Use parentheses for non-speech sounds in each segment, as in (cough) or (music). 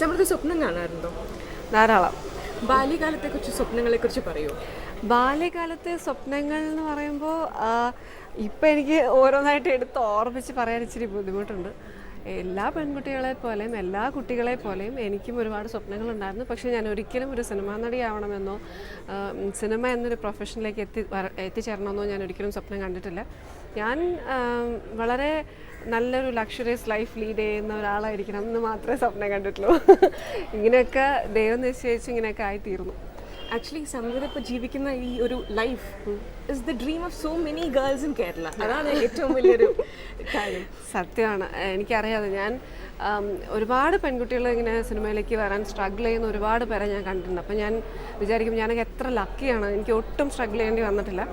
സമൃദ്ധ സ്വപ്നം കാണാറുണ്ടോ ധാരാളം. ബാല്യകാലത്തെക്കുറിച്ച് സ്വപ്നങ്ങളെക്കുറിച്ച് പറയൂ ബാല്യകാലത്തെ സ്വപ്നങ്ങൾ എന്ന് പറയുമ്പോൾ ഇപ്പം എനിക്ക് ഓരോന്നായിട്ട് എടുത്ത് ഓർമ്മിച്ച് പറയാൻ ഇച്ചിരി ബുദ്ധിമുട്ടുണ്ട്. എല്ലാ പെൺകുട്ടികളെ പോലെയും എല്ലാ കുട്ടികളെ പോലെയും എനിക്കും ഒരുപാട് സ്വപ്നങ്ങളുണ്ടായിരുന്നു. പക്ഷേ ഞാൻ ഒരിക്കലും ഒരു സിനിമാ നടിയാവണമെന്നോ സിനിമ എന്നൊരു പ്രൊഫഷനിലേക്ക് എത്തി എത്തിച്ചേരണമെന്നോ ഞാൻ ഒരിക്കലും സ്വപ്നം കണ്ടിട്ടില്ല. ഞാൻ വളരെ നല്ലൊരു ലക്ഷറിയസ് ലൈഫ് ലീഡ് ചെയ്യുന്ന ഒരാളായിരിക്കണം എന്ന് മാത്രമേ സ്വപ്നം കണ്ടിട്ടുള്ളൂ. ഇങ്ങനെയൊക്കെ ദൈവം നിശ്ചയിച്ച് ഇങ്ങനെയൊക്കെ ആയിത്തീർന്നു. ആക്ച്വലി സംഗീത ഇപ്പോൾ ജീവിക്കുന്ന ഈ ഒരു life is the dream of so many girls in Kerala അതാണ് ഏറ്റവും വലിയൊരു കാര്യം. സത്യമാണ്. എനിക്കറിയാതെ ഞാൻ ഒരുപാട് പെൺകുട്ടികൾ ഇങ്ങനെ സിനിമയിലേക്ക് വരാൻ സ്ട്രഗിൾ ചെയ്യുന്ന ഒരുപാട് പേരെ ഞാൻ കണ്ടിട്ടുണ്ട്. അപ്പം ഞാൻ വിചാരിക്കും ഞാനൊക്കെ എത്ര ലക്കിയാണ് എനിക്ക് ഒട്ടും സ്ട്രഗിൾ ചെയ്യേണ്ടി വന്നിട്ടില്ല.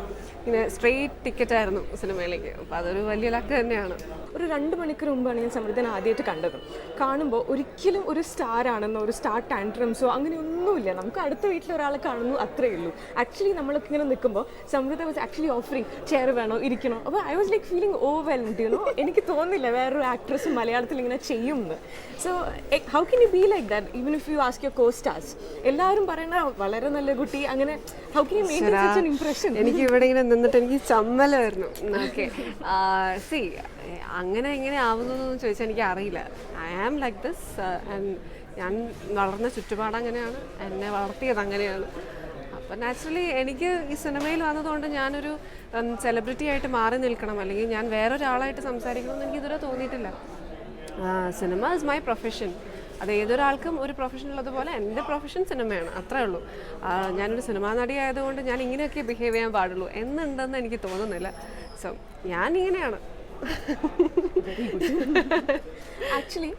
ഇങ്ങനെ സ്ട്രെയിറ്റ് ടിക്കറ്റ് ആയിരുന്നു സിനിമയിലേക്ക്. അപ്പോൾ അതൊരു വലിയ ലക്ക് തന്നെയാണ്. ഒരു രണ്ട് മണിക്കൂർ മുമ്പാണ് ഞാൻ സമൃദ്ധനെ ആദ്യമായിട്ട് കണ്ടത്. കാണുമ്പോൾ ഒരിക്കലും ഒരു സ്റ്റാർ ആണെന്നോ ഒരു സ്റ്റാർ ടാൻട്രംസോ അങ്ങനെയൊന്നുമില്ല. നമുക്ക് അടുത്ത വീട്ടിൽ ഒരാളെ കാണുന്നു അത്രേ ഉള്ളൂ. ആക്ച്വലി നമ്മളൊക്കെ ഇങ്ങനെ നിൽക്കുമ്പോൾ Samruddha was actually offering chair വേണോ ഇരിക്കണോ? അപ്പോൾ I was like feeling overwhelmed you know എനിക്ക് തോന്നുന്നില്ല വേറൊരു ആക്ട്രസ് മലയാളത്തിൽ ഇങ്ങനെ ചെയ്യും എന്ന് so how can you be like that even if you ask your co stars എല്ലാവരും പറയുന്ന വളരെ നല്ല കുട്ടി അങ്ങനെ how can you main impression എനിക്ക് ഇവിടെ ഇങ്ങനെ നിന്നിട്ട് എനിക്ക് ചമ്മലായിരുന്നു. ഓക്കെ സി അങ്ങനെ എങ്ങനെ ആവുന്നതെന്ന് ചോദിച്ചാൽ എനിക്ക് അറിയില്ല I am like this and ഞാൻ വളർന്ന ചുറ്റുപാട് അങ്ങനെയാണ് എന്നെ വളർത്തിയത് അങ്ങനെയാണ്. അപ്പം നാച്ചുറലി എനിക്ക് ഈ സിനിമയിൽ വന്നതുകൊണ്ട് ഞാനൊരു സെലിബ്രിറ്റി ആയിട്ട് മാറി നിൽക്കണം. അല്ലെങ്കിൽ ഞാൻ വേറൊരാളായിട്ട് സംസാരിക്കണമെന്ന് എനിക്ക് ഇതുവരെ തോന്നിയിട്ടില്ല. സിനിമ ഇസ് മൈ പ്രൊഫഷൻ അത് ഏതൊരാൾക്കും ഒരു പ്രൊഫഷൻ ഉള്ളതുപോലെ എന്റെ പ്രൊഫഷൻ സിനിമയാണ് അത്രേ ഉള്ളൂ. ഞാനൊരു സിനിമാ നടി ആയതുകൊണ്ട് ഞാൻ ഇങ്ങനെയൊക്കെ ബിഹേവ് ചെയ്യാൻ പാടുള്ളൂ എന്നുണ്ടെന്ന് എനിക്ക് തോന്നുന്നില്ല. സോ ഞാൻ ഇങ്ങനെയാണ് ആക്ച്വലി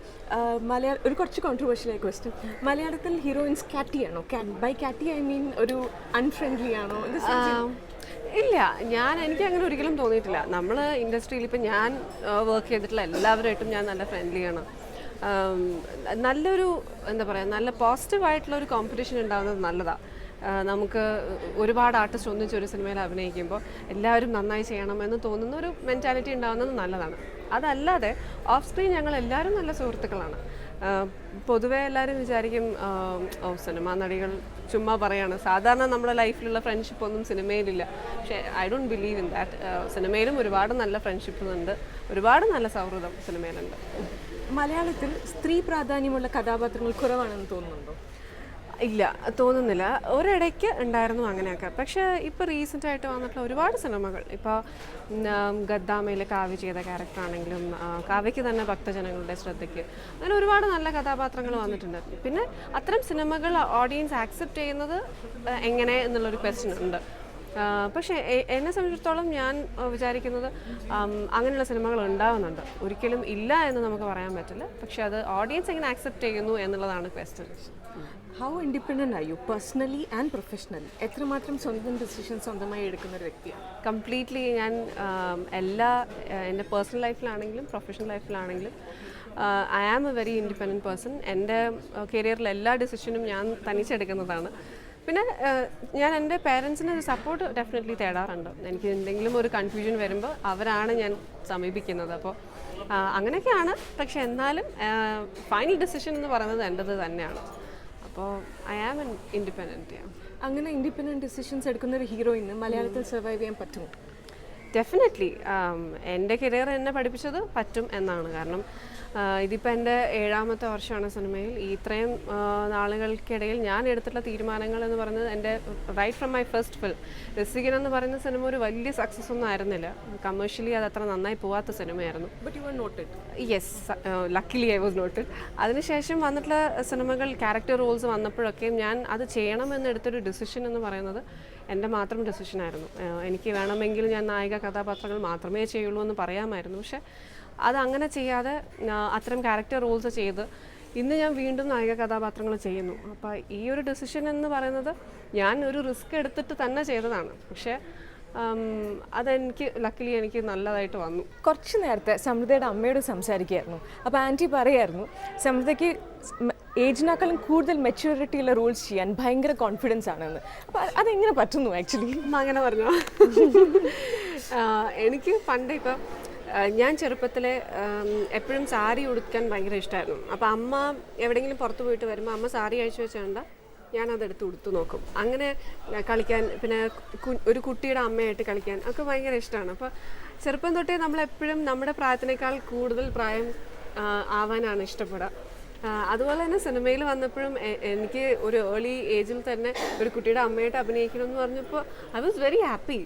മലയാള ഒരു കുറച്ച് കോൺട്രവേഴ്ഷ്യൽ ആയ ക്വസ്റ്റ്യൻ മലയാളത്തിൽ ഹീറോയിൻസ് കാറ്റി ആണോ? ബൈ കാറ്റി ഐ മീൻ ഒരു അൺഫ്രണ്ട്ലി ആണോ? ഇല്ല. ഞാൻ എനിക്ക് അങ്ങനെ ഒരിക്കലും തോന്നിയിട്ടില്ല. നമ്മൾ ഇൻഡസ്ട്രിയിൽ ഇപ്പം ഞാൻ വർക്ക് ചെയ്തിട്ടുള്ള എല്ലാവരുമായിട്ടും ഞാൻ നല്ല ഫ്രണ്ട്ലിയാണ് ആണ്. നല്ലൊരു എന്താ പറയുക നല്ല പോസിറ്റീവായിട്ടുള്ള ഒരു കോമ്പറ്റീഷൻ ഉണ്ടാകുന്നത് നല്ലതാണ് നമുക്ക് ഒരുപാട് ആർട്ടിസ്റ്റ് ഒന്നിച്ച് ഒരു സിനിമയിൽ അഭിനയിക്കുമ്പോൾ എല്ലാവരും നന്നായി ചെയ്യണമെന്ന് തോന്നുന്ന ഒരു മെന്റാലിറ്റി ഉണ്ടാകുന്നത് നല്ലതാണ്. അതല്ലാതെ ഓഫ് സ്ക്രീൻ ഞങ്ങൾ എല്ലാവരും നല്ല സുഹൃത്തുക്കളാണ്. പൊതുവേ എല്ലാവരും വിചാരിക്കും സിനിമാ നടികൾ ചുമ്മാ പറയാണ്. സാധാരണ നമ്മുടെ ലൈഫിലുള്ള ഫ്രണ്ട്ഷിപ്പ് ഒന്നും സിനിമയിലില്ല പക്ഷേ I don't believe in that സിനിമയിലും ഒരുപാട് നല്ല ഫ്രണ്ട്ഷിപ്പ് ഉണ്ട്. ഒരുപാട് നല്ല സൗഹൃദം സിനിമയിലുണ്ട് മലയാളത്തിൽ സ്ത്രീ പ്രാധാന്യമുള്ള കഥാപാത്രങ്ങൾ കുറവാണെന്ന് തോന്നുന്നുണ്ടോ? ഇല്ല തോന്നുന്നില്ല. ഒരിടയ്ക്ക് ഉണ്ടായിരുന്നു അങ്ങനെയൊക്കെ. പക്ഷേ ഇപ്പോൾ റീസെന്റ് ആയിട്ട് വന്നിട്ടുള്ള ഒരുപാട് സിനിമകൾ. ഇപ്പോൾ ഗദ്ദാമയിൽ കാവ്യ ചെയ്ത ക്യാരക്ടർ ആണെങ്കിലും കാവ്യയ്ക്ക് തന്നെ ഭക്തജനങ്ങളുടെ ശ്രദ്ധയ്ക്ക് അങ്ങനെ ഒരുപാട് നല്ല കഥാപാത്രങ്ങൾ വന്നിട്ടുണ്ട്. പിന്നെ അത്തരം സിനിമകൾ ഓഡിയൻസ് ആക്സെപ്റ്റ് ചെയ്യുന്നത് എങ്ങനെ എന്നുള്ളൊരു ക്വസ്റ്റ്യൻ ഉണ്ട്. പക്ഷേ എന്നെ സംബന്ധിച്ചിടത്തോളം ഞാൻ വിചാരിക്കുന്നത് അങ്ങനെയുള്ള സിനിമകൾ ഉണ്ടാവുന്നുണ്ട്. ഒരിക്കലും ഇല്ല എന്ന് നമുക്ക് പറയാൻ പറ്റില്ല. പക്ഷേ അത് ഓഡിയൻസ് എങ്ങനെ ആക്സെപ്റ്റ് ചെയ്യുന്നു എന്നുള്ളതാണ് question how independent are you personally and professionally എത്രമാത്രം സ്വന്തം ഡിസിഷൻ സ്വന്തമായി എടുക്കുന്ന ഒരു വ്യക്തിയാണ്? കംപ്ലീറ്റ്ലി ഞാൻ ആം, എല്ലാ ആ, എന്റെ പേഴ്സണൽ ലൈഫിലാണെങ്കിലും professional ലൈഫിലാണെങ്കിലും I am a very independent person എന്റെ കരിയറിലെ എല്ലാ ഡിസിഷനും ഞാൻ തനിച്ചെടുക്കുന്നതാണ്. പിന്നെ ആ, ഞാൻ എന്റെ പേരൻസിന് ഒരു സപ്പോർട്ട് ഡെഫിനറ്റ്ലി തേടാറുണ്ട്. എനിക്ക് എന്തെങ്കിലും ഒരു കൺഫ്യൂഷൻ വരുമ്പോൾ അവരാണ് ഞാൻ സമീപിക്കുന്നത്. അപ്പോൾ അങ്ങനെയൊക്കെയാണ്. പക്ഷെ എന്നാലും ഫൈനൽ ഡിസിഷൻ എന്ന് പറയുന്നത് എന്റെത് തന്നെയാണ്. അപ്പോൾ ഐ ആം എൻ ഇൻഡിപെൻഡന്റ് അങ്ങനെ ഇൻഡിപെൻഡന്റ് ഡിസിഷൻസ് എടുക്കുന്ന ഒരു ഹീറോയിന് മലയാളത്തിൽ സർവൈവ് ചെയ്യാൻ പറ്റുമോ? ഡെഫിനറ്റ്ലി എന്റെ കരിയർ എന്നെ പഠിപ്പിച്ചത് പറ്റും എന്നാണ്. കാരണം ഇതിപ്പോൾ എന്റെ ഏഴാമത്തെ വർഷമാണ് സിനിമയിൽ. ഈ ഇത്രയും നാളുകൾക്കിടയിൽ ഞാൻ എടുത്തിട്ടുള്ള തീരുമാനങ്ങൾ എന്ന് പറയുന്നത് എന്റെ right from my first film Rasikan എന്ന് പറയുന്ന സിനിമ ഒരു വലിയ സക്സസ് ഒന്നും ആയിരുന്നില്ല. കമേഴ്ഷ്യലി അത് അത്ര നന്നായി പോവാത്ത സിനിമയായിരുന്നു. But you noted yes luckily I was noted അതിനുശേഷം വന്നിട്ടുള്ള സിനിമകൾ ക്യാരക്ടർ റോൾസ് വന്നപ്പോഴൊക്കെയും ഞാൻ അത് ചെയ്യണമെന്ന് എടുത്തൊരു ഡിസിഷൻ എന്ന് പറയുന്നത് എന്റെ മാത്രം ഡിസിഷനായിരുന്നു എനിക്ക് വേണമെങ്കിൽ ഞാൻ നായിക കഥാപാത്രങ്ങൾ മാത്രമേ ചെയ്യുള്ളൂ എന്ന് പറയാമായിരുന്നു. പക്ഷെ അത് അങ്ങനെ ചെയ്യാതെ അത്തരം ക്യാരക്ടർ റോൾസ് ചെയ്ത് ഇന്ന് ഞാൻ വീണ്ടും നായിക കഥാപാത്രങ്ങൾ ചെയ്യുന്നു. അപ്പോൾ ഈ ഒരു ഡിസിഷൻ എന്ന് പറയുന്നത് ഞാൻ ഒരു റിസ്ക് എടുത്തിട്ട് തന്നെ ചെയ്തതാണ്. പക്ഷേ അതെനിക്ക് ലക്കിലി എനിക്ക് നല്ലതായിട്ട് വന്നു. കുറച്ച് നേരത്തെ സമൃദ്ധയുടെ അമ്മയോട് സംസാരിക്കുകയായിരുന്നു. അപ്പോൾ ആന്റി പറയായിരുന്നു സമൃദ്ധയ്ക്ക് ഏജിനേക്കാളും കൂടുതൽ മെച്യൂരിറ്റിയുള്ള റോൾസ് ചെയ്യാൻ ഭയങ്കര കോൺഫിഡൻസ് ആണെന്ന്. അപ്പോൾ അതെങ്ങനെ പറ്റുന്നു ആക്ച്വലി അങ്ങനെ പറഞ്ഞു? എനിക്ക് പണ്ട് ഇപ്പം ഞാൻ ചെറുപ്പത്തിൽ എപ്പോഴും സാരി ഉടുക്കാൻ ഭയങ്കര ഇഷ്ടമായിരുന്നു അപ്പോൾ അമ്മ എവിടെയെങ്കിലും പുറത്ത് പോയിട്ട് വരുമ്പോൾ അമ്മ സാരി അഴിച്ചു വെച്ചാണ്ട ഞാനതെടുത്ത് ഉടുത്തു നോക്കും. അങ്ങനെ കളിക്കാൻ പിന്നെ ഒരു കുട്ടിയുടെ അമ്മയായിട്ട് കളിക്കാൻ ഒക്കെ ഭയങ്കര ഇഷ്ടമാണ് അപ്പോൾ ചെറുപ്പം തൊട്ടേ നമ്മളെപ്പോഴും നമ്മുടെ പ്രായത്തിനേക്കാൾ കൂടുതൽ പ്രായം ആവാനാണ് ഇഷ്ടപ്പെടുക അതുപോലെ തന്നെ സിനിമയിൽ വന്നപ്പോഴും എനിക്ക് ഒരു ഏർലി ഏജിൽ തന്നെ ഒരു കുട്ടിയുടെ അമ്മയായിട്ട് അഭിനയിക്കണം എന്ന് പറഞ്ഞപ്പോൾ ഐ വാസ് വെരി ഹാപ്പി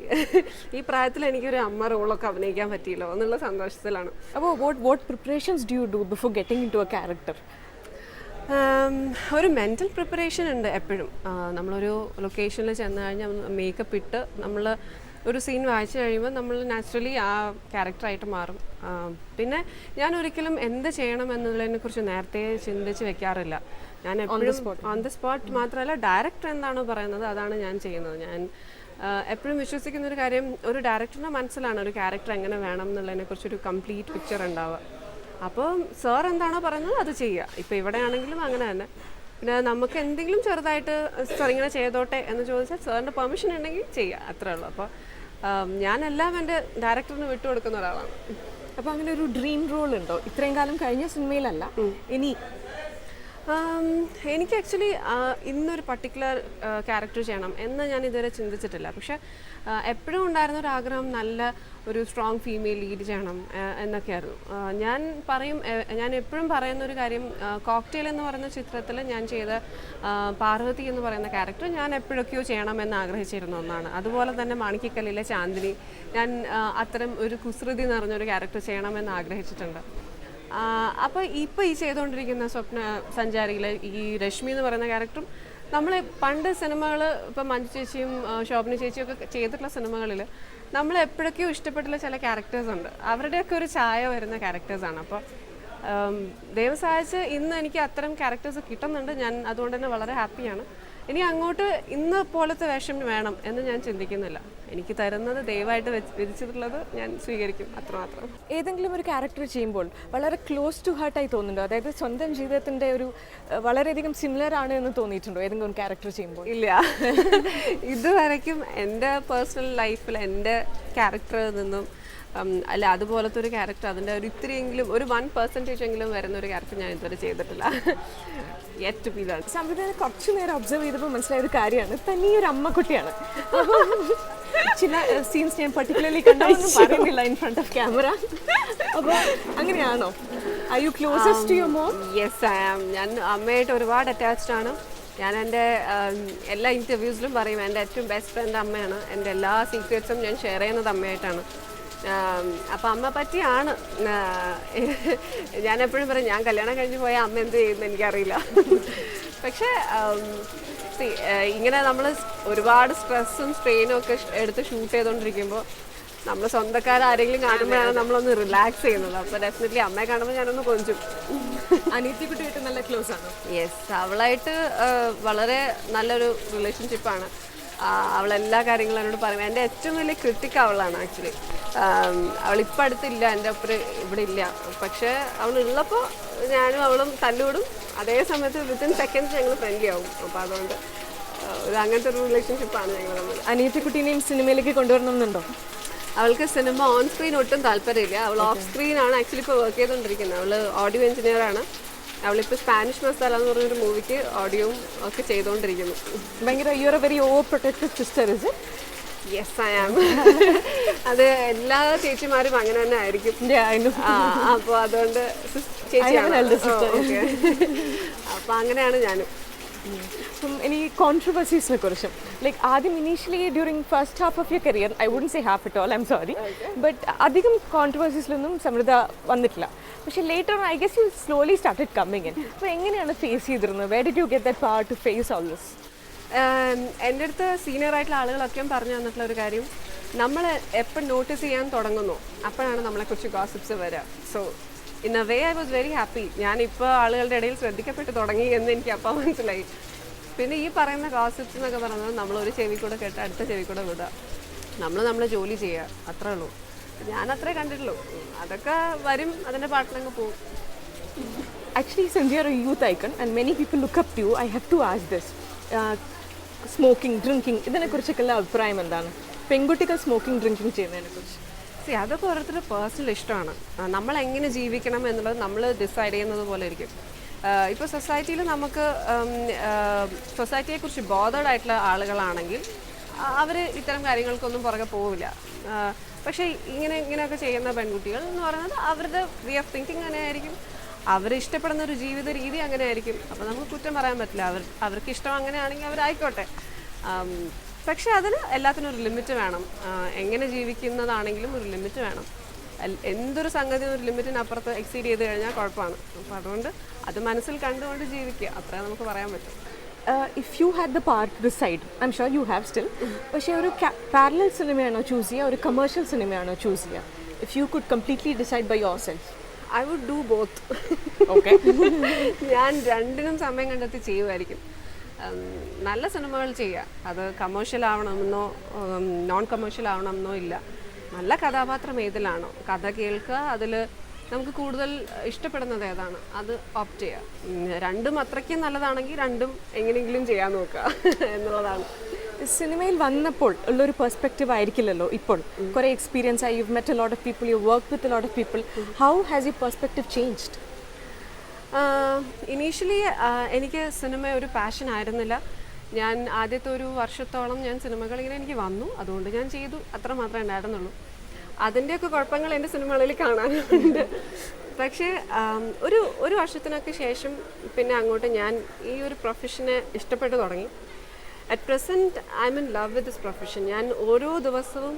ഈ പ്രായത്തിൽ എനിക്കൊരു അമ്മ റോളൊക്കെ അഭിനയിക്കാൻ പറ്റിയല്ലോ എന്നുള്ള സന്തോഷത്തിലാണ്. അപ്പോൾ what what preparations do you do before getting into a character ഒരു മെന്റൽ പ്രിപ്പറേഷൻ ഉണ്ട് എപ്പോഴും. നമ്മളൊരു ലൊക്കേഷനിൽ ചെന്ന് കഴിഞ്ഞാൽ മേക്കപ്പ് ഇട്ട് നമ്മൾ ഒരു സീൻ വായിച്ചു കഴിയുമ്പോൾ നമ്മൾ നാച്ചുറലി ആ ക്യാരക്ടറായിട്ട് മാറും. പിന്നെ ഞാൻ ഒരിക്കലും എന്ത് ചെയ്യണം എന്നുള്ളതിനെ കുറിച്ച് നേരത്തെ ചിന്തിച്ച് വെക്കാറില്ല. ഞാൻ എപ്പോഴും ഓൺ ദി സ്പോട്ട് മാത്രമല്ല ഡയറക്ടർ എന്താണോ പറയുന്നത് അതാണ് ഞാൻ ചെയ്യുന്നത്. ഞാൻ എപ്പോഴും വിശ്വസിക്കുന്ന ഒരു കാര്യം ഒരു ഡയറക്ടറിന്റെ മനസ്സിലാണ് ഒരു ക്യാരക്ടർ എങ്ങനെ വേണം എന്നുള്ളതിനെ കുറിച്ചൊരു കംപ്ലീറ്റ് പിക്ചർ ഉണ്ടാവുക. അപ്പോൾ സാർ എന്താണോ പറയുന്നത് അത് ചെയ്യുക. ഇപ്പോൾ ഇവിടെ ആണെങ്കിലും അങ്ങനെ തന്നെ. പിന്നെ നമുക്ക് എന്തെങ്കിലും ചെറുതായിട്ട് സാർ ഇങ്ങനെ ചെയ്തോട്ടെ എന്ന് ചോദിച്ചാൽ സാറിന്റെ പെർമിഷൻ ഉണ്ടെങ്കിൽ ചെയ്യുക. അത്രേ ഉള്ളൂ. അപ്പോൾ ഞാനെല്ലാം എന്റെ ഡയറക്ടറിന് വിട്ടുകൊടുക്കുന്ന ഒരാളാണ്. അപ്പോൾ അങ്ങനെ ഒരു ഡ്രീം റോൾ ഉണ്ടോ ഇത്രയും കാലം കഴിഞ്ഞ സിനിമയിലല്ല. ഇനി എനിക്ക് ആക്ച്വലി ഇന്നൊരു പർട്ടിക്കുലർ ക്യാരക്ടർ ചെയ്യണം എന്ന് ഞാൻ ഇതുവരെ ചിന്തിച്ചിട്ടില്ല. പക്ഷെ എപ്പോഴും ഉണ്ടായിരുന്ന ഒരു ആഗ്രഹം നല്ല ഒരു സ്ട്രോങ് ഫീമെയിൽ ലീഡ് ചെയ്യണം എന്നൊക്കെയായിരുന്നു. ഞാൻ പറയും ഞാൻ എപ്പോഴും പറയുന്ന ഒരു കാര്യം കോക്ടെയിൽ എന്ന് പറയുന്ന ചിത്രത്തിൽ ഞാൻ ചെയ്ത പാർവതി എന്ന് പറയുന്ന ക്യാരക്ടർ ഞാൻ എപ്പോഴൊക്കെയോ ചെയ്യണമെന്ന് ആഗ്രഹിച്ചിരുന്ന ഒന്നാണ്. അതുപോലെ തന്നെ മാണിക്കക്കല്ലിലെ ചാന്ദിനി ഞാൻ അത്തരം ഒരു കുസൃതി നിറഞ്ഞൊരു ക്യാരക്ടർ ചെയ്യണമെന്ന് ആഗ്രഹിച്ചിട്ടുണ്ട്. അപ്പോൾ ഇപ്പോൾ ഈ ചെയ്തുകൊണ്ടിരിക്കുന്ന സ്വപ്ന സഞ്ചാരിയിലെ ഈ രശ്മി എന്ന് പറയുന്ന ക്യാരക്ടറും നമ്മൾ പണ്ട് സിനിമകൾ ഇപ്പം മഞ്ജു ചേച്ചിയും ശോഭന ചേച്ചിയും ഒക്കെ ചെയ്തിട്ടുള്ള സിനിമകളിൽ നമ്മൾ എപ്പോഴൊക്കെയോ ഇഷ്ടപ്പെട്ടുള്ള ചില ക്യാരക്ടേഴ്സ് ഉണ്ട്. അവരുടെയൊക്കെ ഒരു ചായ വരുന്ന ക്യാരക്ടേഴ്സാണ് അപ്പോൾ ദൈവം സഹായിച്ച് ഇന്ന് എനിക്ക് അത്തരം ക്യാരക്ടേഴ്സ് കിട്ടുന്നുണ്ട്. ഞാൻ അതുകൊണ്ട് തന്നെ വളരെ ഹാപ്പിയാണ് ഇനി അങ്ങോട്ട് ഇന്ന് പോലത്തെ വേഷം വേണം എന്ന് ഞാൻ ചിന്തിക്കുന്നില്ല. എനിക്ക് തരുന്നത് ദയവായിട്ട് വിരിച്ചിട്ടുള്ളത് വിധിച്ചിട്ടുള്ളത് ഞാൻ സ്വീകരിക്കും അത്രമാത്രം. ഏതെങ്കിലും ഒരു ക്യാരക്ടർ ചെയ്യുമ്പോൾ വളരെ ക്ലോസ് ടു ഹാർട്ടായി തോന്നുന്നുണ്ടോ? അതായത് സ്വന്തം ജീവിതത്തിന്റെ ഒരു വളരെയധികം സിമിലർ ആണ് എന്ന് തോന്നിയിട്ടുണ്ടോ ഏതെങ്കിലും ക്യാരക്ടർ ചെയ്യുമ്പോൾ? ഇല്ല. (laughs) ഇതുവരയ്ക്കും എന്റെ പേഴ്സണൽ ലൈഫിൽ എന്റെ ക്യാരക്ടറിൽ നിന്നും അല്ല അതുപോലത്തെ ഒരു ക്യാരക്ടർ അതിന്റെ ഒരു ഇത്തിരിയെങ്കിലും ഒരു വൺ പെർസെന്റേജ് എങ്കിലും വരുന്ന ഒരു ക്യാരക്ടർ ഞാൻ ഇതുവരെ ചെയ്തിട്ടില്ല. യെറ്റ് ടു ബി സംവിധാനം കുറച്ചു നേരം ഒബ്സർവ് ചെയ്തപ്പോൾ മനസ്സിലായ ഒരു കാര്യമാണ്. തന്നെ ഒരു അമ്മക്കുട്ടിയാണ് കുട്ടിയാണ്. (laughs) ചില സീൻസ് ഞാൻ പർട്ടിക്കുലർലി കണ്ടൊന്നും പറയുന്നില്ല ഇൻ ഫ്രണ്ട് ഓഫ് ക്യാമറ അപ്പോൾ അങ്ങനെയാണോ? I you closest to your mom yes I am ഞാൻ അമ്മയായിട്ട് ഒരുപാട് അറ്റാച്ച്ഡ് ആണ്. ഞാൻ എന്റെ എല്ലാ ഇന്റർവ്യൂസിലും പറയും എന്റെ ഏറ്റവും ബെസ്റ്റ് ഫ്രണ്ട് അമ്മയാണ്. എന്റെ എല്ലാ സീക്രറ്റ്സും ഞാൻ ഷെയർ ചെയ്യുന്നത് അമ്മയായിട്ടാണ്. അപ്പം അമ്മ പറ്റിയാണ്. ഞാനെപ്പോഴും ഞാൻ എപ്പോഴും പറയും ഞാൻ കല്യാണം കഴിഞ്ഞ് പോയ അമ്മ എന്ത് ചെയ്യുന്നു എനിക്കറിയില്ല. പക്ഷേ ഇങ്ങനെ നമ്മൾ ഒരുപാട് സ്ട്രെസ്സും സ്ട്രെയിനും ഒക്കെ എടുത്ത് ഷൂട്ട് ചെയ്തുകൊണ്ടിരിക്കുമ്പോൾ നമ്മൾ സ്വന്തക്കാർ ആരെങ്കിലും കാണുമ്പോഴാണ് നമ്മളൊന്ന് റിലാക്സ് ചെയ്യുന്നത്. അപ്പോൾ ഡെഫിനറ്റ്ലി അമ്മയെ കാണുമ്പോൾ ഞാനൊന്ന് കൊഞ്ചും. അനിയത്തിക്കുട്ടിയായിട്ട് നല്ല ക്ലോസ് ആണ്? യെസ് അവളായിട്ട് വളരെ നല്ലൊരു റിലേഷൻഷിപ്പാണ് അവളെല്ലാ കാര്യങ്ങളും എന്നോട് പറയും. എന്റെ ഏറ്റവും വലിയ ക്രിട്ടിക് അവളാണ് ആക്ച്വലി അവളിപ്പോൾ അടുത്തില്ല എന്റെ അപ്പുറം ഇവിടെ ഇല്ല. പക്ഷേ അവൾ ഉള്ളപ്പോൾ ഞാനും അവളും തല്ലുവിടും അതേ സമയത്ത് വിത്തിൻ സെക്കൻഡ്സ് ഞങ്ങൾ ഫ്രണ്ട്ലി ആവും. അപ്പോൾ അതുകൊണ്ട് ഒരു അങ്ങനത്തെ ഒരു റിലേഷൻഷിപ്പാണ് ഞങ്ങൾ തമ്മിൽ അനിയത്തിക്കുട്ടീനെയും സിനിമയിലേക്ക് കൊണ്ടുവരണമെന്നുണ്ടോ അവൾക്ക് സിനിമ ഓൺ സ്ക്രീൻ ഒട്ടും താല്പര്യമില്ല. അവൾ ഓഫ് സ്ക്രീനാണ് ആക്ച്വലി ഇപ്പോൾ വർക്ക് ചെയ്തുകൊണ്ടിരിക്കുന്നത് അവൾ ഓഡിയോ എഞ്ചിനീയർ ആണ്. അവളിപ്പോൾ സ്പാനിഷ് മസാല എന്ന് പറഞ്ഞൊരു മൂവിക്ക് ഓഡിയോ ഒക്കെ ചെയ്തുകൊണ്ടിരിക്കുന്നു ഭയങ്കര you are a very over protected sister is yes I am അത് എല്ലാ ചേച്ചിമാരും അങ്ങനെ തന്നെ ആയിരിക്കും. അപ്പോൾ അതുകൊണ്ട് ചേച്ചിയാണ്? അപ്പോൾ അങ്ങനെയാണ് ഞാനും. അപ്പം ഇനി കോൺട്രവേഴ്സീസിനെ കുറിച്ചും. ലൈക്ക് ആദ്യം initially during first half of your career I wouldn't say half it all I am sorry but അധികം കോൺട്രവേഴ്സീസിലൊന്നും സമൃദ്ധ വന്നിട്ടില്ല. പക്ഷേ later I guess you slowly started coming in അപ്പോൾ എങ്ങനെയാണ് ഫേസ് ചെയ്തിരുന്നത്? Where did you get the part to face all this എന്റെ അടുത്ത് സീനിയർ ആയിട്ടുള്ള ആളുകളൊക്കെയും പറഞ്ഞു തന്നിട്ടുള്ള ഒരു കാര്യം നമ്മൾ എപ്പോൾ നോട്ടീസ് ചെയ്യാൻ തുടങ്ങുന്നു അപ്പോഴാണ് നമ്മളെ നമ്മളെക്കുറിച്ച് ഗോസിപ്സ് വരിക so in a way I was very happy ഞാനിപ്പോൾ ആളുകളുടെ ഇടയിൽ ശ്രദ്ധിക്കപ്പെട്ട് തുടങ്ങി എന്ന് എനിക്ക് അപ്പം മനസ്സിലായി. പിന്നെ ഈ പറയുന്ന ഗോസിപ്സ് എന്നൊക്കെ പറയുന്നത് നമ്മൾ ഒരു ചെവി കൂടെ കേട്ട് അടുത്ത ചെവി കൂടെ വിടുക നമ്മൾ നമ്മളെ ജോലി ചെയ്യുക അത്രേ ഉള്ളൂ. ഞാൻ അത്രേ കണ്ടിട്ടുള്ളൂ. അതൊക്കെ വരും അതിന്റെ പാട്ടിലങ്ങ് പോകും actually since you're youth icon and people look up to you, I have to ask this. Smoking drinking ഇതിനെക്കുറിച്ചൊക്കെയുള്ള അഭിപ്രായം എന്താണ്? പെൺകുട്ടികൾ സ്മോക്കിംഗ് ഡ്രിങ്കിങ് ചെയ്യുന്നതിനെ കുറിച്ച് സി അതൊക്കെ ഓരോരുത്തരുടെ പേഴ്സണൽ ഇഷ്ടമാണ്. നമ്മൾ എങ്ങനെ ജീവിക്കണം എന്നുള്ളത് നമ്മൾ ഡിസൈഡ് ചെയ്യുന്നത് പോലെ ഇരിക്കും. ഇപ്പോൾ സൊസൈറ്റിയിൽ നമുക്ക് സൊസൈറ്റിയെക്കുറിച്ച് ബോധേഡ് ആയിട്ടുള്ള ആളുകളാണെങ്കിൽ അവർ ഇത്തരം കാര്യങ്ങൾക്കൊന്നും പുറകെ പോവില്ല. പക്ഷേ ഇങ്ങനെ ഇങ്ങനെയൊക്കെ ചെയ്യുന്ന പെൺകുട്ടികൾ എന്ന് പറയുന്നത് അവരുടെ വേ ഓഫ് തിങ്കിങ് അങ്ങനെ ആയിരിക്കും അവർ ഇഷ്ടപ്പെടുന്ന ഒരു ജീവിത രീതി അങ്ങനെ ആയിരിക്കും അപ്പോൾ നമുക്ക് കുറ്റം പറയാൻ പറ്റില്ല. അവർ അവർക്ക് ഇഷ്ടം അങ്ങനെയാണെങ്കിൽ അവരായിക്കോട്ടെ. പക്ഷേ അതിന് എല്ലാത്തിനും ഒരു ലിമിറ്റ് വേണം. എങ്ങനെ ജീവിക്കുന്നതാണെങ്കിലും ഒരു ലിമിറ്റ് വേണം. എന്തൊരു സംഗതി ഒരു ലിമിറ്റിനപ്പുറത്ത് എക്സീഡ് ചെയ്ത് കഴിഞ്ഞാൽ കുഴപ്പമാണ്. അപ്പോൾ അതുകൊണ്ട് അത് മനസ്സിൽ കണ്ടുകൊണ്ട് ജീവിക്കുക. അത്രേ നമുക്ക് പറയാൻ പറ്റും. If you had the park decide I'm sure you have still പക്ഷേ ഒരു പാരലൽ സിനിമയാണോ ചൂസ് ചെയ്യുക? ഒരു കമേഴ്ഷ്യൽ സിനിമയാണോ ചൂസ് ചെയ്യുക? If you could completely decide by yourself I would do both okay ഞാൻ രണ്ടിനും സമയം കണ്ടെത്തി ചെയ്യുമായിരിക്കും. നല്ല സിനിമകൾ ചെയ്യുക. അത് കമേഴ്ഷ്യൽ ആവണമെന്നോ നോൺ കമേഴ്ഷ്യൽ ആവണമെന്നോ ഇല്ല. നല്ല കഥാപാത്രം ഏതിലാണോ? കഥ കേൾക്കുക അതിൽ നമുക്ക് കൂടുതൽ ഇഷ്ടപ്പെടുന്നത് ഏതാണ്? അത് ഓപ്റ്റ് ചെയ്യുക. രണ്ടും അത്രയ്ക്കും നല്ലതാണെങ്കിൽ രണ്ടും എങ്ങനെയെങ്കിലും ചെയ്യാൻ നോക്കുക (laughs) എന്നുള്ളതാണ്. സിനിമയിൽ വന്നപ്പോൾ ഉള്ളൊരു പെർസ്പെക്റ്റീവ് ആയിരിക്കില്ലല്ലോ ഇപ്പോൾ. കുറേ എക്സ്പീരിയൻസ് ആയി. You met a lot of people you work with lot of people how has you perspective changed initially എനിക്ക് സിനിമ ഒരു പാഷൻ ആയിരുന്നില്ല. ഞാൻ ആദ്യത്തെ ഒരു വർഷത്തോളം ഞാൻ സിനിമകൾ ഇങ്ങനെ എനിക്ക് വന്നു. അതുകൊണ്ട് ഞാൻ ചെയ്തു. അത്ര മാത്രമേ ഉണ്ടായിരുന്നുള്ളൂ. അതിന്റെയൊക്കെ കുഴപ്പങ്ങൾ എന്റെ സിനിമകളിൽ കാണാനുണ്ട്. പക്ഷേ ഒരു ഒരു വർഷത്തിനൊക്കെ ശേഷം പിന്നെ അങ്ങോട്ട് ഞാൻ ഈ ഒരു പ്രൊഫഷനെ ഇഷ്ടപ്പെട്ടു തുടങ്ങി. At present I am in love with this profession ഞാൻ ഓരോ ദിവസവും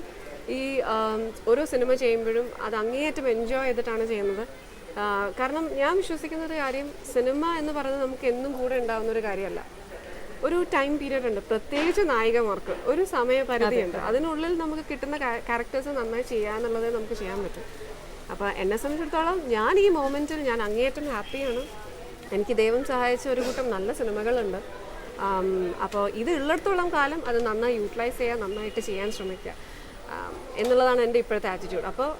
ഈ ഓരോ സിനിമ ചെയ്യുമ്പോഴും അത് അങ്ങേയറ്റം എൻജോയ് ചെയ്തിട്ടാണ് ചെയ്യുന്നത്. കാരണം ഞാൻ വിശ്വസിക്കുന്ന ഒരു കാര്യം സിനിമ എന്ന് പറയുന്നത് നമുക്ക് എന്നും കൂടെ ഉണ്ടാകുന്ന ഒരു കാര്യമല്ല. ഒരു ടൈം പീരീഡ് ഉണ്ട്. പ്രത്യേകിച്ച് നായികമാർക്ക് ഒരു സമയപരിധിയുണ്ട്. അതിനുള്ളിൽ നമുക്ക് കിട്ടുന്ന ക്യാരക്ടേഴ്സ് നന്നായി ചെയ്യുക എന്നുള്ളതേ നമുക്ക് ചെയ്യാൻ പറ്റും. അപ്പോൾ എന്നെ സംബന്ധിച്ചിടത്തോളം ഞാൻ ഈ മൊമെന്റിൽ ഞാൻ അങ്ങേയറ്റം ഹാപ്പിയാണ് എനിക്ക് ദൈവം സഹായിച്ച ഒരു കൂട്ടം നല്ല സിനിമകളുണ്ട് അപ്പോൾ ഇത് ഉള്ളിടത്തോളം കാലം അത് നന്നായി യൂട്ടിലൈസ് ചെയ്യുക നന്നായിട്ട് ചെയ്യാൻ ശ്രമിക്കുക എന്നുള്ളതാണ് എന്റെ ഇപ്പോഴത്തെ ആറ്റിറ്റ്യൂഡ് അപ്പോൾ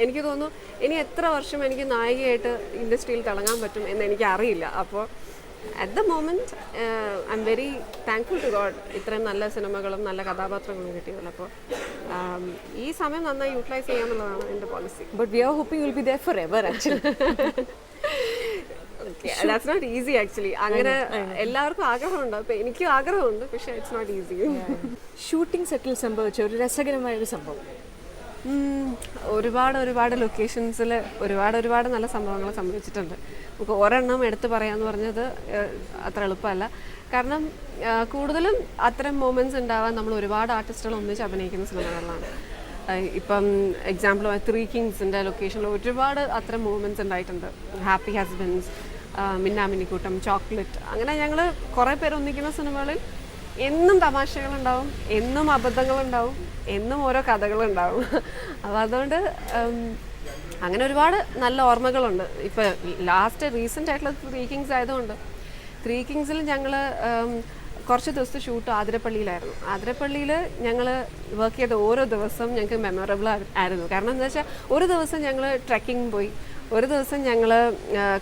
എനിക്ക് തോന്നുന്നു ഇനി എത്ര വർഷം എനിക്ക് നായികയായിട്ട് ഇൻഡസ്ട്രിയിൽ തിളങ്ങാൻ പറ്റും എന്ന് എനിക്ക് അറിയില്ല അപ്പോൾ at the moment I am very thankful to God ഇത്രയും നല്ല സിനിമകളും നല്ല കഥാപാത്രങ്ങളും കിട്ടിയതിൽ അപ്പോൾ ഈ സമയം നന്നായി യൂട്ടിലൈസ് ചെയ്യാമെന്നുള്ളതാണ് എന്റെ policy but we are hoping will be there forever actually that's not easy actually അങ്ങനെ എല്ലാവർക്കും ആഗ്രഹമുണ്ട്. അപ്പൊ എനിക്കും ആഗ്രഹമുണ്ട് പക്ഷേ ഇറ്റ്സ് നോട്ട് ഈസി ഷൂട്ടിംഗ് സെറ്റിൽ സംഭവിച്ച ഒരു രസകരമായ ഒരു സംഭവം. ഒരുപാട് ഒരുപാട് ലൊക്കേഷൻസിൽ ഒരുപാട് ഒരുപാട് നല്ല സംഭവങ്ങൾ സംഭവിച്ചിട്ടുണ്ട്. നമുക്ക് ഒരെണ്ണം എടുത്തു പറയാന്ന് പറഞ്ഞത് അത്ര എളുപ്പമല്ല. കാരണം കൂടുതലും അത്തരം മൂമെന്റ്സ് ഉണ്ടാവാൻ നമ്മൾ ഒരുപാട് ആർട്ടിസ്റ്റുകൾ ഒന്നിച്ച് അഭിനയിക്കുന്ന സിനിമകളിലാണ്. ഇപ്പം എക്സാമ്പിൾ ത്രീ കിങ്സിന്റെ ലൊക്കേഷനിൽ ഒരുപാട് അത്തരം മൂവ്മെന്റ്സ് ഉണ്ടായിട്ടുണ്ട്. ഹാപ്പി ഹസ്ബൻഡ്സ് മിന്നാമിനിക്കൂട്ടം ചോക്ലേറ്റ് അങ്ങനെ ഞങ്ങൾ കുറേ പേര് ഒന്നിക്കുന്ന സിനിമകളിൽ എന്നും തമാശകളുണ്ടാവും എന്നും അബദ്ധങ്ങളുണ്ടാവും എന്നും ഓരോ കഥകളുണ്ടാവും. അപ്പോൾ അതുകൊണ്ട് അങ്ങനെ ഒരുപാട് നല്ല ഓർമ്മകളുണ്ട്. ഇപ്പോൾ ലാസ്റ്റ് റീസെന്റ് ആയിട്ടുള്ള ത്രീ കിങ്സ് ആയതുകൊണ്ട് ത്രീ കിങ്സിൽ ഞങ്ങൾ കുറച്ച് ദിവസത്തെ ഷൂട്ട് ആതിരപ്പള്ളിയിലായിരുന്നു. ആതിരപ്പള്ളിയിൽ ഞങ്ങൾ വർക്ക് ചെയ്ത ഓരോ ദിവസവും ഞങ്ങൾക്ക് മെമ്മറബിൾ ആയിരുന്നു. കാരണം എന്താ വെച്ചാൽ ഒരു ദിവസം ഞങ്ങൾ ട്രക്കിംഗ് പോയി. ഒരു ദിവസം ഞങ്ങൾ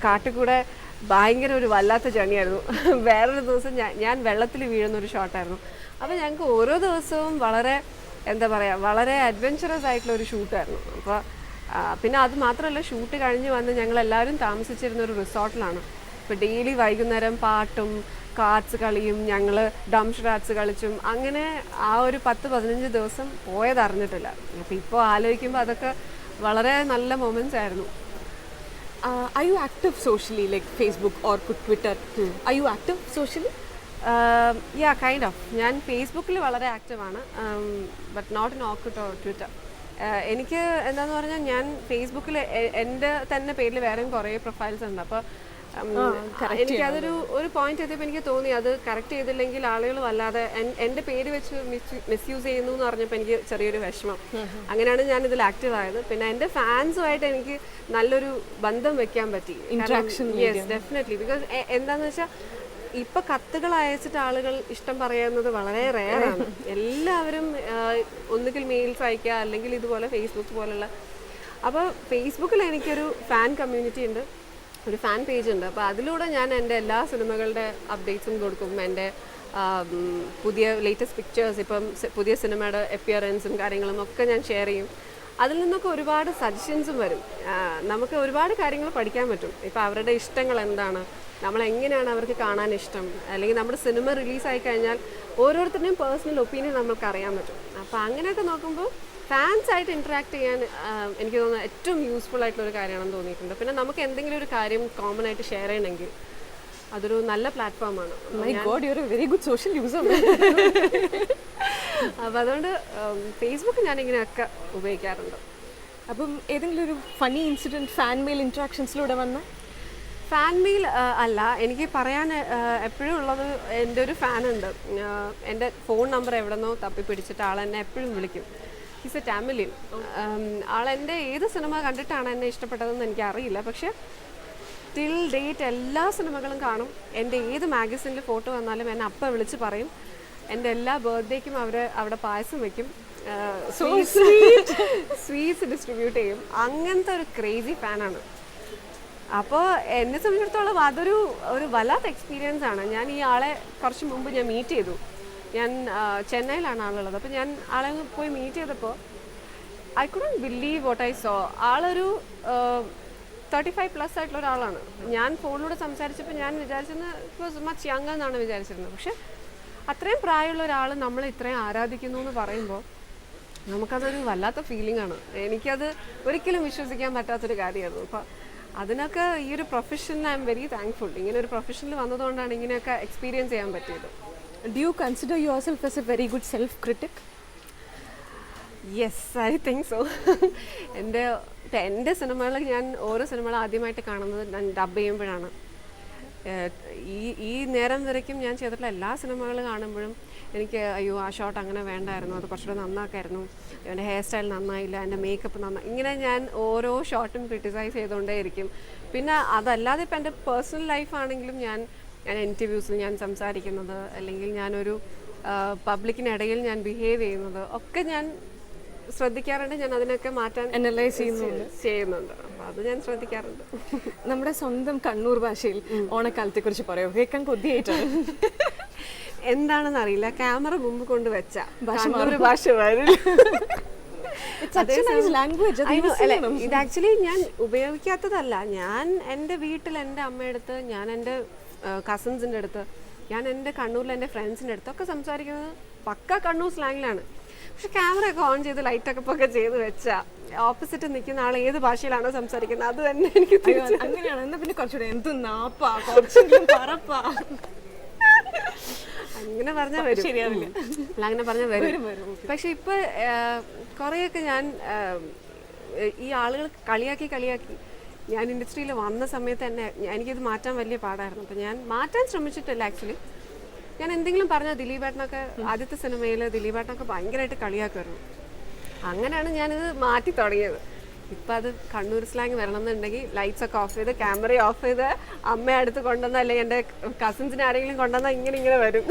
കാട്ടിക്കൂടെ ഭയങ്കര ഒരു വല്ലാത്ത ജേണിയായിരുന്നു (laughs) വേറൊരു ദിവസം ഞാൻ ഞാൻ വെള്ളത്തിൽ വീഴുന്ന ഒരു ഷോട്ടായിരുന്നു അപ്പോൾ ഞങ്ങൾക്ക് ഓരോ ദിവസവും വളരെ എന്താ പറയുക വളരെ അഡ്വഞ്ചറസ് ആയിട്ടുള്ള ഒരു ഷൂട്ടായിരുന്നു അപ്പോൾ പിന്നെ അത് മാത്രമല്ല ഷൂട്ട് കഴിഞ്ഞ് വന്ന് ഞങ്ങൾ എല്ലാവരും താമസിച്ചിരുന്ന ഒരു റിസോർട്ടിലാണ്. ഇപ്പോൾ ഡെയിലി വൈകുന്നേരം പാട്ടും കാർഡ്സ് കളിയും ഞങ്ങൾ ഡംഷ് ഡാറ്റ്സ് കളിച്ചും അങ്ങനെ ആ ഒരു പത്ത് പതിനഞ്ച് ദിവസം പോയത് അറിഞ്ഞിട്ടില്ല. അപ്പോൾ ഇപ്പോൾ ആലോചിക്കുമ്പോൾ അതൊക്കെ വളരെ നല്ല മൊമെന്റ്സ് ആയിരുന്നു. Are you active socially like facebook or twitter? Are you active socially? Yeah kind of ഞാൻ ഫേസ്ബുക്കിൽ വളരെ ആക്റ്റീവാണ് ബട്ട് നോട്ട് ഇൻ ഓർക്കിട്ടോ ട്വിറ്റർ എനിക്ക് എന്താന്ന് പറഞ്ഞാൽ ഞാൻ ഫേസ്ബുക്കിൽ എന്റെ തന്നെ പേരിൽ വേറെയും കുറേ പ്രൊഫൈൽസ് ഉണ്ട്. അപ്പോൾ എനിക്കതൊരു ഒരു പോയിന്റ് എത്തിയപ്പോൾ എനിക്ക് തോന്നി. അത് കറക്റ്റ് ചെയ്തില്ലെങ്കിൽ ആളുകൾ വല്ലാതെ എന്റെ എന്റെ പേര് വെച്ച് മിസ് യൂസ് ചെയ്യുന്നു എന്ന് പറഞ്ഞപ്പോൾ എനിക്ക് ചെറിയൊരു വിഷമം. അങ്ങനെയാണ് ഞാൻ ഇതിൽ ആക്റ്റീവ് ആയത്. പിന്നെ എന്റെ ഫാൻസുമായിട്ട് എനിക്ക് നല്ലൊരു ബന്ധം വെക്കാൻ പറ്റി. യെസ് ഡെഫിനറ്റ്ലി ബിക്കോസ് എന്താന്ന് വെച്ചാൽ ഇപ്പൊ കത്തുകൾ അയച്ചിട്ട് ആളുകൾ ഇഷ്ടം പറയുന്നത് വളരെ റെയറാണ് (laughs) എല്ലാവരും ഒന്നുകിൽ മെയിൽസ് അയക്കുക അല്ലെങ്കിൽ ഇതുപോലെ ഫേസ്ബുക്ക് പോലുള്ള. അപ്പോൾ ഫേസ്ബുക്കിൽ എനിക്കൊരു ഫാൻ കമ്മ്യൂണിറ്റി ഉണ്ട്. ഒരു ഫാൻ പേജ് ഉണ്ട്. അപ്പോൾ അതിലൂടെ ഞാൻ എന്റെ എല്ലാ സിനിമകളുടെ അപ്ഡേറ്റ്സും കൊടുക്കും. എന്റെ പുതിയ ലേറ്റസ്റ്റ് പിക്ചേഴ്സ് ഇപ്പം പുതിയ സിനിമയുടെ അപ്പിയറൻസും കാര്യങ്ങളും ഒക്കെ ഞാൻ ഷെയർ ചെയ്യും. അതിൽ നിന്നൊക്കെ ഒരുപാട് സജഷൻസും വരും. നമുക്ക് ഒരുപാട് കാര്യങ്ങൾ പഠിക്കാൻ പറ്റും. ഇപ്പോൾ അവരുടെ ഇഷ്ടങ്ങൾ എന്താണ്? നമ്മൾ എങ്ങനെയാണ് അവർക്ക് കാണാൻ ഇഷ്ടം? അല്ലെങ്കിൽ നമ്മുടെ സിനിമ റിലീസായി കഴിഞ്ഞാൽ ഓരോരുത്തരുടെയും പേഴ്സണൽ ഒപ്പീനിയൻ നമുക്ക് അറിയാൻ പറ്റും. അപ്പോൾ അങ്ങനെയൊക്കെ നോക്കുമ്പോൾ ഫാൻസ് ആയിട്ട് ഇൻട്രാക്ട് ചെയ്യാൻ എനിക്ക് തോന്നുന്നത് ഏറ്റവും യൂസ്ഫുൾ ആയിട്ടുള്ള ഒരു കാര്യമാണെന്ന് തോന്നിയിട്ടുണ്ട്. പിന്നെ നമുക്ക് എന്തെങ്കിലും ഒരു കാര്യം കോമൺ ആയിട്ട് ഷെയർ ചെയ്യണമെങ്കിൽ അതൊരു നല്ല പ്ലാറ്റ്ഫോമാണ് my God you very good social user അപ്പം അതുകൊണ്ട് ഫേസ്ബുക്ക് ഞാൻ ഇങ്ങനെയൊക്കെ ഉപയോഗിക്കാറുണ്ട്. അപ്പം ഏതെങ്കിലും ഒരു ഫണി ഇൻസിഡന്റ് ഫാൻ മെയിൽ ഇൻട്രാക്ഷൻസിലൂടെ വന്ന? ഫാൻ മെയിൽ അല്ല. എനിക്ക് പറയാൻ എപ്പോഴും ഉള്ളത് എന്റെ ഒരു ഫാനുണ്ട് എന്റെ ഫോൺ നമ്പർ എവിടെ നിന്നോ തപ്പി പിടിച്ചിട്ട് ആൾ എന്നെ എപ്പോഴും വിളിക്കും. ഹിസ് എ ടാമിലിൻ ആളെന്റെ എന്റെ ഏത് സിനിമ കണ്ടിട്ടാണ് എന്നെ ഇഷ്ടപ്പെട്ടതെന്ന് എനിക്ക് അറിയില്ല പക്ഷേ ടിൽ ഡേറ്റ് എല്ലാ സിനിമകളും കാണും. എന്റെ ഏത് മാഗസിനിൽ ഫോട്ടോ വന്നാലും എന്നെ അപ്പം വിളിച്ച് പറയും. എന്റെ എല്ലാ ബർത്ത്ഡേക്കും അവർ അവിടെ പായസം വെക്കും. സ്വീറ്റ്സ് ഡിസ്ട്രിബ്യൂട്ട് (laughs) ചെയ്യും. അങ്ങനത്തെ ഒരു ക്രേസി ഫാനാണ് അപ്പോൾ എന്നെ സംബന്ധിച്ചിടത്തോളം അതൊരു ഒരു വല്ലാത്ത എക്സ്പീരിയൻസ് ആണ്. ഞാൻ ഈ ആളെ കുറച്ച് മുമ്പ് ഞാൻ മീറ്റ് ചെയ്തു. ഞാൻ ചെന്നൈയിലാണ് ആളുള്ളത്. അപ്പോൾ ഞാൻ ആളെ പോയി മീറ്റ് ചെയ്തപ്പോൾ I couldn't believe what I saw ആളൊരു തേർട്ടി ഫൈവ് പ്ലസ് ആയിട്ടുള്ള ഒരാളാണ്. ഞാൻ ഫോണിലൂടെ സംസാരിച്ചപ്പോൾ ഞാൻ വിചാരിച്ചിരുന്നത് വാസ് മച്ച് യങ് എന്നാണ് വിചാരിച്ചിരുന്നത്. പക്ഷെ അത്രയും പ്രായമുള്ള ഒരാൾ നമ്മൾ ഇത്രയും ആരാധിക്കുന്നു എന്ന് പറയുമ്പോൾ നമുക്കതൊരു വല്ലാത്ത ഫീലിംഗ് ആണ്. എനിക്കത് ഒരിക്കലും വിശ്വസിക്കാൻ പറ്റാത്തൊരു കാര്യമായിരുന്നു. അപ്പോൾ അതിനൊക്കെ ഈ ഒരു profession I am very thankful ഇങ്ങനെ ഒരു പ്രൊഫഷനിൽ വന്നതുകൊണ്ടാണ് ഇങ്ങനെയൊക്കെ എക്സ്പീരിയൻസ് ചെയ്യാൻ പറ്റിയത്. Do you consider yourself as a very good self critic yes I think so എന്റെ എന്റെ സിനിമകൾ ഞാൻ ഓരോ സിനിമകൾ ആദ്യമായിട്ട് കാണുന്നത് ഞാൻ ഡബ് ചെയ്യുമ്പോഴാണ്. ഈ ഈ നേരം വരയ്ക്കും ഞാൻ ചെയ്തിട്ടുള്ള എല്ലാ സിനിമകൾ കാണുമ്പോഴും എനിക്ക് അയ്യോ ആ ഷോട്ട് അങ്ങനെ വേണ്ടായിരുന്നു. അത് കുറച്ചുകൂടെ നന്നാക്കായിരുന്നു. എന്റെ ഹെയർ സ്റ്റൈൽ നന്നായില്ല എന്റെ മേക്കപ്പ് നന്നായി ഇങ്ങനെ ഞാൻ ഓരോ ഷോട്ടും ക്രിട്ടിസൈസ് ചെയ്തുകൊണ്ടേയിരിക്കും. പിന്നെ അതല്ലാതെ ഇപ്പം എന്റെ പേഴ്സണൽ ലൈഫാണെങ്കിലും ഞാൻ ഞാൻ ഇന്റർവ്യൂസിൽ ഞാൻ സംസാരിക്കുന്നത് അല്ലെങ്കിൽ ഞാനൊരു പബ്ലിക്കിനിടയിൽ ഞാൻ ബിഹേവ് ചെയ്യുന്നത് ഒക്കെ ഞാൻ ശ്രദ്ധിക്കാറുണ്ട്. ഞാൻ അതിനൊക്കെ മാറ്റാൻ അനലൈസ് ചെയ്യുന്നുണ്ട്. ചെയ്യുന്നുണ്ട്. അത് ഞാൻ ശ്രദ്ധിക്കാറുണ്ട്. നമ്മുടെ സ്വന്തം കണ്ണൂർ ഭാഷയിൽ ഓണക്കാലത്തെ കുറിച്ച് പറയോ? കേൾക്കാൻ കൊതിയായിട്ടാണ് എന്താണെന്ന് അറിയില്ല ക്യാമറ മുമ്പ് കൊണ്ട് വെച്ച. ഭാഷ ഇത് ആക്ച്വലി ഞാൻ ഉപയോഗിക്കാത്തതല്ല. ഞാൻ എന്റെ വീട്ടിൽ എന്റെ അമ്മയടുത്ത് ഞാൻ എന്റെ കസിൻസിന്റെ അടുത്ത്. ഞാൻ എന്റെ കണ്ണൂരിൽ എന്റെ ഫ്രണ്ട്സിന്റെ അടുത്തൊക്കെ സംസാരിക്കുന്നത് പക്ക കണ്ണൂർ സ്ലാങ്ങിലാണ് പക്ഷെ ക്യാമറ ഒക്കെ ഓൺ ചെയ്ത് ലൈറ്റൊക്കെ ഒക്കെ ചെയ്ത് വെച്ചാ. ഓപ്പോസിറ്റ് നിൽക്കുന്ന ആൾ ഏത് ഭാഷയിലാണോ സംസാരിക്കുന്നത്? അത് തന്നെ എനിക്ക് അങ്ങനെയാണ്. എന്നാ പിന്നെ കുറച്ചുകൂടെ എന്ത് നാപ്പാ കുറച്ചെങ്കിലും പറപ്പാ. അങ്ങനെ പറഞ്ഞാൽ വരും. ശരിയാവില്ല. അല്ല, അങ്ങനെ പറഞ്ഞാൽ വരും. പക്ഷെ ഇപ്പൊ കുറേയൊക്കെ ഞാൻ ഈ ആളുകൾ കളിയാക്കി കളിയാക്കി ഞാൻ ഇൻഡസ്ട്രിയിൽ വന്ന സമയത്ത് തന്നെ എനിക്കിത് മാറ്റാൻ വലിയ പാടായിരുന്നു. അപ്പം ഞാൻ മാറ്റാൻ ശ്രമിച്ചിട്ടില്ല ആക്ച്വലി ഞാൻ എന്തെങ്കിലും പറഞ്ഞാൽ ദിലീപേട്ടനൊക്കെ ആദ്യത്തെ സിനിമയിൽ ദിലീപേട്ടനൊക്കെ ഭയങ്കരമായിട്ട് കളിയാക്കുമായിരുന്നു. അങ്ങനെയാണ് ഞാനിത് മാറ്റി തുടങ്ങിയത്. ഇപ്പം അത് കണ്ണൂർ സ്ലാങ് വരണമെന്നുണ്ടെങ്കിൽ ലൈറ്റ്സ് ഒക്കെ ഓഫ് ചെയ്ത് ക്യാമറ ഓഫ് ചെയ്ത് അമ്മയെ അടുത്ത് കൊണ്ടുവന്ന അല്ലെങ്കിൽ എന്റെ കസിൻസിനെ ആരെങ്കിലും കൊണ്ടുവന്നാൽ ഇങ്ങനെ ഇങ്ങനെ വരും.